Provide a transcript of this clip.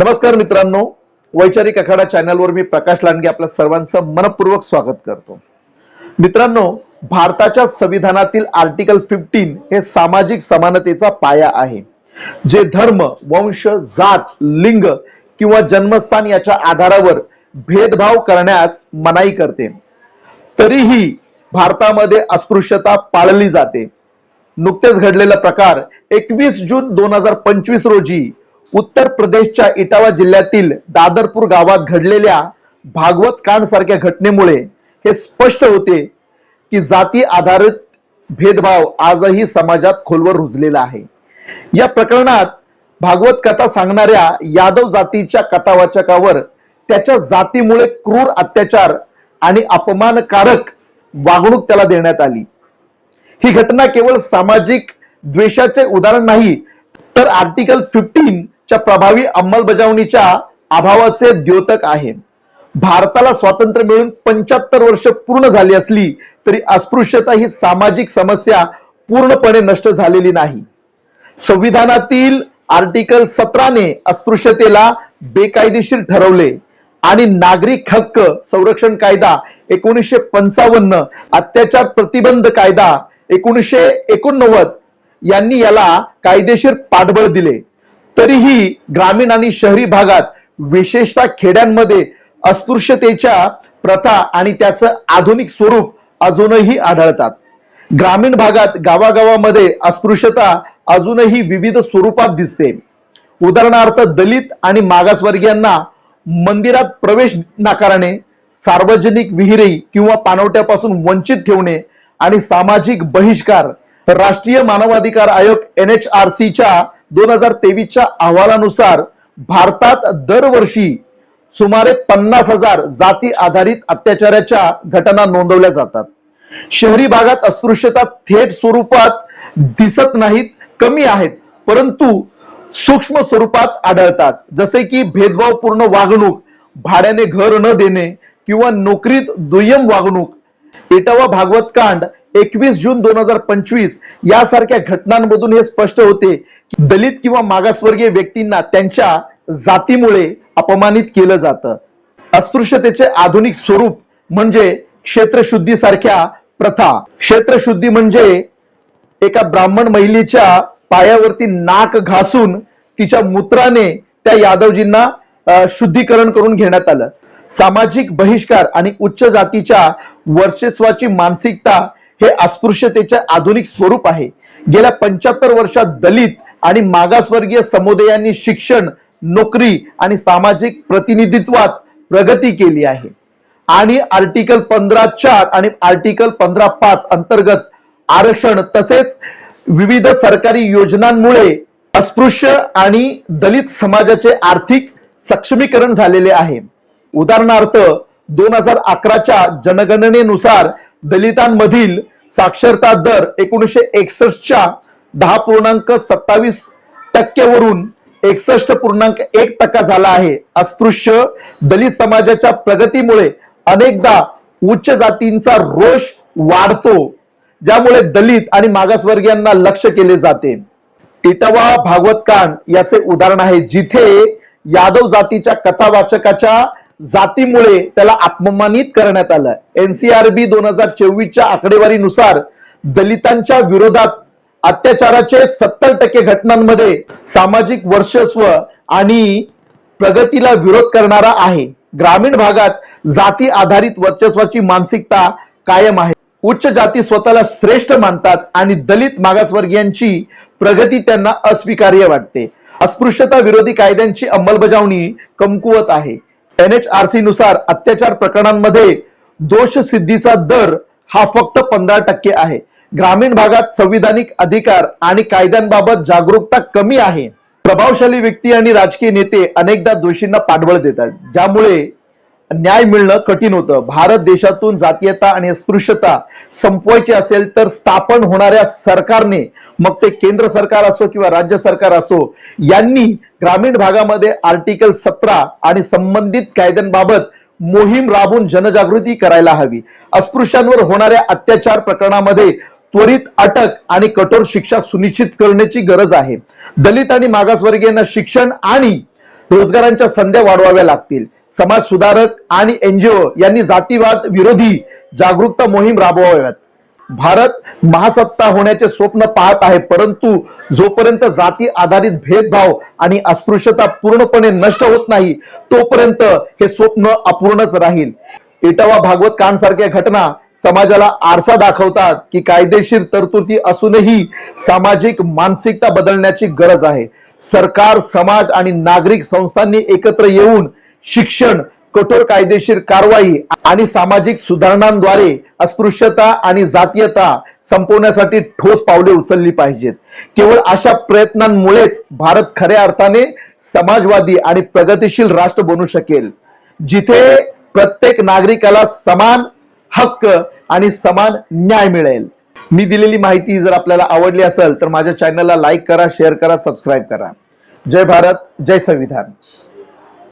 नमस्कार मित्रांनो. वैचारिक आखाडा चॅनलवर मी प्रकाश लांडगे आपल्या सर्वांचं मनपूर्वक स्वागत करतो. मित्रांनो भारताच्या संविधानातील आर्टिकल फिफ्टीन हे सामाजिक समानतेचा पाया आहे. जे धर्म वंश जात लिंग किंवा जन्मस्थान याच्या आधारावर भेदभाव करण्यास मनाई करते. तरीही भारतामध्ये अस्पृश्यता पाळली जाते. नुकतेच घडलेला प्रकार एकवीस जून दोन हजार पंचवीस रोजी उत्तर प्रदेशच्या इटावा जिल्ह्यातील दादरपूर गावात घडलेल्या भागवत कांड सारख्या घटनेमुळे हे स्पष्ट होते की जाती आधारित भेदभाव आजही समाजात खोलवर रुजलेला आहे. या प्रकरणात भागवत कथा सांगणाऱ्या यादव जातीच्या कथावाचकावर त्याच्या जातीमुळे क्रूर अत्याचार आणि अपमानकारक वागणूक त्याला देण्यात आली. ही घटना केवळ सामाजिक द्वेषाचे उदाहरण नाही तर आर्टिकल फिफ्टीन च्या प्रभावी अंमलबजावणीच्या अभावाचे द्योतक आहे. भारताला स्वातंत्र्य मिळून पंच्याहत्तर वर्ष पूर्ण झाली असली तरी अस्पृश्यता ही सामाजिक समस्या पूर्णपणे नष्ट झालेली नाही. संविधानातील आर्टिकल सतराने अस्पृश्यतेला बेकायदेशीर ठरवले आणि नागरिक हक्क संरक्षण कायदा एकोणीसशे पंचावन्न अत्याचार प्रतिबंध कायदा एकोणीसशे एकोणनव्वद यांनी याला कायदेशीर पाठबळ दिले. तरीही ग्रामीण आणि शहरी भागात विशेषतः खेड्यांमध्ये अस्पृश्यतेच्या प्रथा आणि त्याचं आधुनिक स्वरूप अजूनही आढळतात. ग्रामीण भागात गावागावामध्ये अस्पृश्यता अजूनही विविध स्वरूपात दिसते. उदाहरणार्थ दलित आणि मागासवर्गीयांना मंदिरात प्रवेश नाकारणे सार्वजनिक विहिरी किंवा पाणवट्यापासून वंचित ठेवणे आणि सामाजिक बहिष्कार राष्ट्रीय मानवाधिकार आयोग एन एच आर सीच्या दोन हजार तेवीसच्या अहवालानुसार भारतात दरवर्षी सुमारे पन्नास हजार जाती आधारित अत्याचाराच्या घटना नोंदवल्या जातात. शहरी भागात अस्पृश्यता थेट स्वरूपात दिसत नाहीत कमी आहेत परंतु सूक्ष्म स्वरूपात आढळतात. जसे की भेदभावपूर्ण वागणूक भाड्याने घर न देणे किंवा नोकरीत दुय्यम वागणूक इटावा भागवत कांड एकवीस जून दोन हजार पंचवीस यासारख्या घटनांमधून हे स्पष्ट होते की दलित किंवा मागासवर्गीय व्यक्तींना त्यांच्या जातीमुळे अपमानित केलं जातं. अस्पृश्यतेचे आधुनिक स्वरूप म्हणजे क्षेत्रशुद्धी सारख्या प्रथा. क्षेत्रशुद्धी म्हणजे एका ब्राह्मण महिलेच्या पायावरती नाक घासून तिच्या मूत्राने त्या यादवजींना शुद्धीकरण करून घेण्यात आलं. सामाजिक बहिष्कार आणि उच्च जातीच्या वर्चस्वाची मानसिकता हे अस्पृश्यतेचे आधुनिक स्वरूप आहे. गेल्या पंच्याहत्तर वर्षात दलित आणि मागासवर्गीय समुदायांनी शिक्षण नोकरी आणि सामाजिक प्रतिनिधित्वात प्रगती केली आहे. आणि आर्टिकल पंधरा चार आणि आर्टिकल पंधरा पाच अंतर्गत आरक्षण तसेच विविध सरकारी योजनांमुळे अस्पृश्य आणि दलित समाजाचे आर्थिक सक्षमीकरण झालेले आहे. उदाहरणार्थ दोन हजार अकराच्या जनगणनेनुसार दलितांमधील साक्षरता दर एकोणीसशे एकसष्टच्या दहा पूर्णांक सत्तावीस टक्क्यावरून एकसष्ट पूर्णांक एक टक्का झाला आहे. अस्पृश्य दलित समाजाच्या प्रगतीमुळे अनेकदा उच्च जातींचा रोष वाढतो ज्यामुळे दलित आणि मागासवर्गीयांना लक्ष केले जाते. इटवा भागवत कांड याचे उदाहरण आहे जिथे यादव जातीच्या कथावाचकाच्या जातीमुळे त्याला अपमानित करण्यात आलं एनसीआरबी दोन हजार चोवीसच्या आकडेवारीनुसार दलितांच्या विरोधात अत्याचाराचे सत्तर टक्के घटनांमध्ये सामाजिक वर्चस्व आणि प्रगतीला विरोध करणारा आहे. ग्रामीण भागात जाती आधारित वर्चस्वाची मानसिकता कायम आहे. उच्च जाती स्वतःला श्रेष्ठ मानतात आणि दलित मागासवर्गीयांची प्रगती त्यांना अस्वीकार्य वाटते. अस्पृश्यता विरोधी कायद्यांची अंमलबजावणी कमकुवत आहे. एनएचआरसी नुसार अत्याचार प्रकरणांमध्ये दोष सिद्धीचा दर हा फक्त पंधरा टक्के आहे. ग्रामीण भागात संविधानिक अधिकार आणि कायद्यांबाबत जागरूकता कमी आहे. प्रभावशाली व्यक्ती आणि राजकीय नेते अनेकदा दोषींना पाठबळ देतात. ज्यामुळे न्याय मिळणं कठीण होतं. भारत देशातून जातीयता आणि अस्पृश्यता संपवायची असेल तर स्थापन होणाऱ्या सरकारने मग ते केंद्र सरकार असो किंवा राज्य सरकार असो यांनी ग्रामीण भागामध्ये आर्टिकल सतरा आणि संबंधित कायद्यांबाबत मोहीम राबवून जनजागृती करायला हवी. अस्पृश्यांवर होणाऱ्या अत्याचार प्रकरणामध्ये त्वरित अटक आणि कठोर शिक्षा सुनिश्चित करण्याची गरज आहे. दलित आणि मागासवर्गीयांना शिक्षण आणि रोजगारांच्या संध्या वाढवाव्या लागतील. समाज सुधारक आणि एनजीओ यांनी जातीवाद विरोधी जागरूकता मोहीम राबवाव्यात. भारत महासत्ता होण्याचे स्वप्न पाहत आहे परंतु जोपर्यंत जाती आधारित भेदभाव आणि अस्पृश्यता पूर्णपणे नष्ट होत नाही तोपर्यंत हे स्वप्न अपूर्णच राहील. इटावा भागवत कांड सारख्या घटना समाजाला आरसा दाखवतात की कायदेशीर तरतुदी असूनही सामाजिक मानसिकता बदलण्याची गरज आहे. सरकार समाज आणि नागरिक संस्थांनी एकत्र येऊन शिक्षण कठोर कायदेशीर कारवाई आणि सामाजिक सुधारणांद्वारे अस्पृश्यता आणि जातीयता संपवण्यासाठी ठोस पावले उचलली पाहिजेत. केवळ अशा प्रयत्नांमुळेच भारत खऱ्या अर्थाने समाजवादी आणि प्रगतिशील राष्ट्र बनू शकेल जिथे प्रत्येक नागरिकाला समान हक्क आणि समान न्याय मिळेल. मी दिलेली माहिती जर आपल्याला आवडली असेल तर माझ्या चॅनलला लाईक करा शेअर करा सबस्क्राईब करा. जय भारत जय संविधान.